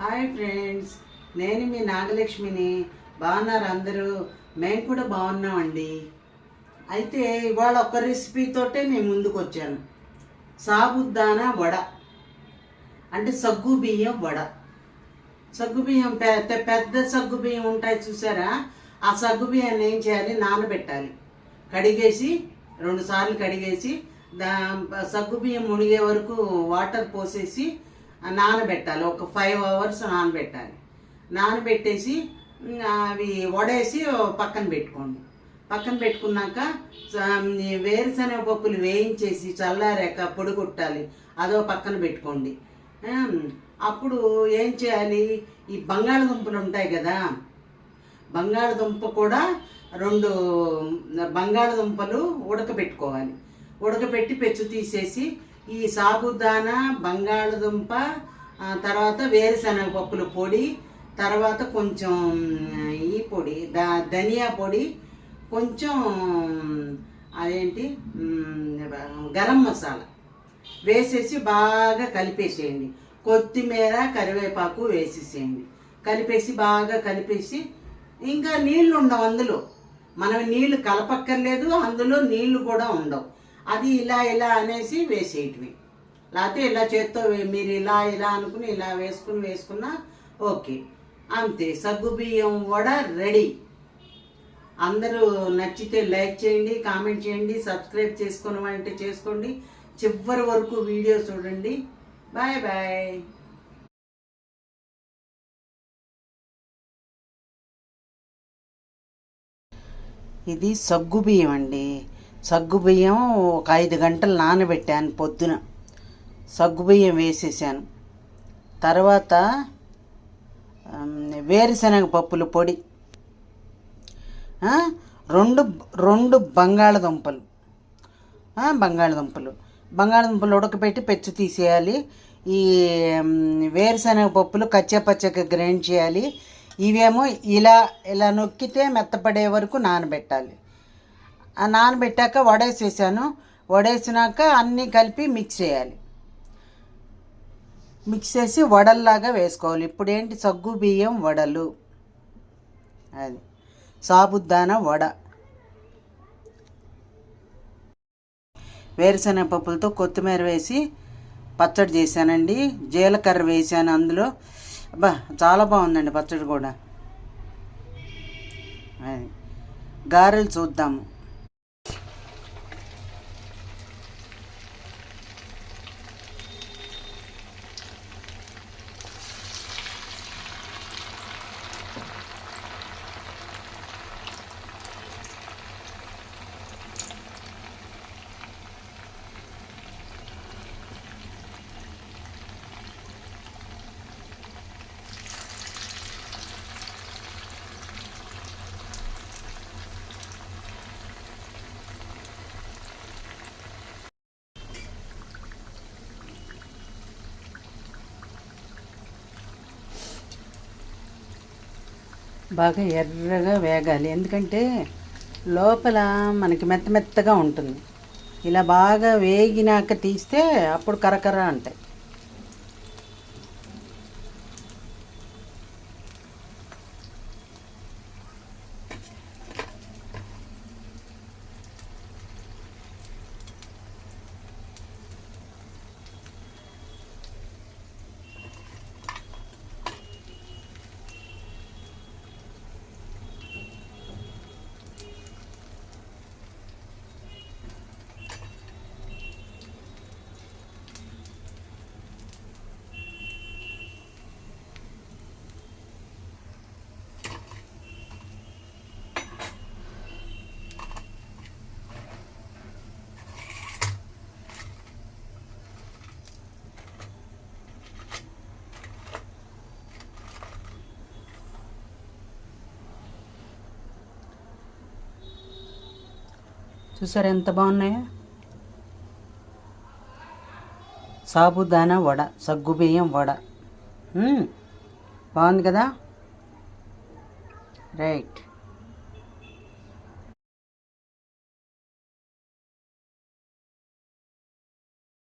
Hi friends నేను మీ నాగలక్ష్మిని. బాగున్నారు అందరూ? మేము కూడా బాగున్నామండి. అయితే ఇవాళ ఒక రెసిపీతోటే నేను ముందుకు వచ్చాను సాబుదానా వడ. అంటే సగ్గు బియ్యం వడ. సగ్గు బియ్యం పెద్ద పెద్ద సగ్గు బియ్యం ఉంటాయి చూసారా? ఆ సగ్గు బియ్యాన్ని ఏం చేయాలి? నానబెట్టాలి. కడిగేసి రెండు సార్లు కడిగేసి దా సగ్గు బియ్యం మునిగే వరకు వాటర్ పోసేసి నానబెట్టాలి. ఒక ఫైవ్ అవర్స్ నానబెట్టాలి. నానబెట్టేసి అవి వడేసి పక్కన పెట్టుకోండి. పక్కన పెట్టుకున్నాక వేరుశనగ పప్పులు వేయించేసి చల్లారాక పొడి కొట్టాలి. అదో పక్కన పెట్టుకోండి. అప్పుడు ఏం చేయాలి? ఈ బంగాళదుంపలు ఉంటాయి కదా బంగాళదుంప కూడా రెండు బంగాళదుంపలు ఉడకబెట్టుకోవాలి. ఉడకబెట్టి పెచ్చు తీసేసి ఈ సాబుదానా బంగాళదుంప తర్వాత వేరుశనగ పప్పుల పొడి తర్వాత కొంచెం ఈ పొడి దా ధనియా పొడి కొంచెం అదేంటి గరం మసాలా వేసేసి బాగా కలిపేసేయండి. కొత్తిమీర కరివేపాకు వేసేసేయండి. కలిపేసి బాగా కలిపేసి ఇంకా నీళ్ళు ఉండవు అందులో. మనం నీళ్ళు కలపక్కర్లేదు అందులో నీళ్ళు కూడా ఉండవు. అది ఇలా ఇలా అనేసి వేసేటివి. లేకపోతే ఇలా చేత్తో మీరు ఇలా ఇలా అనుకుని ఇలా వేసుకుని వేసుకున్నా ఓకే. అంతే. సగ్గు బియ్యం వడ రెడీ. అందరూ నచ్చితే లైక్ చేయండి కామెంట్ చేయండి సబ్స్క్రైబ్ చేసుకుని చేసుకోండి. చివరి వరకు వీడియో చూడండి. Bye bye. ఇది సగ్గు అండి. సగ్గు బియ్యం ఒక ఐదు గంటలు నానబెట్టాను పొద్దున. సగ్గు బియ్యం వేసేసాను. తర్వాత వేరుశనగ పప్పుల పొడి రెండు రెండు బంగాళదుంపలు బంగాళదుంపలు. బంగాళదుంపలు ఉడకబెట్టి పెచ్చు తీసేయాలి. ఈ వేరుశనగ పప్పులు కచ్చాపచ్చగా గ్రైండ్ చేయాలి. ఇవేమో ఇలా ఇలా నొక్కితే మెత్తపడే వరకు నానబెట్టాలి. నానబెట్టాక వడేసేసాను. వడేసినాక అన్నీ కలిపి మిక్స్ చేయాలి. మిక్స్ చేసి వడల్లాగా వేసుకోవాలి. ఇప్పుడు ఏంటి సగ్గు బియ్యం వడలు. అది. సాబుదానా వడ. వేరుశనగ పప్పులతో కొత్తిమీర వేసి పచ్చడి చేశానండి. జీలకర్ర వేసాను అందులో. అబ్బా చాలా బాగుందండి పచ్చడి కూడా. అది. గారెలు చూద్దాము. బాగా ఎర్రగా వేగాలి. ఎందుకంటే లోపల మనకి మెత్త మెత్తగా ఉంటుంది. ఇలా బాగా వేగినాక తీస్తే అప్పుడు కరకర అంటాయి. చూసారా ఎంత బాగున్నాయో? సాబుదానా వడ సగ్గుబియ్యం వడ. బాగుంది కదా? రైట్.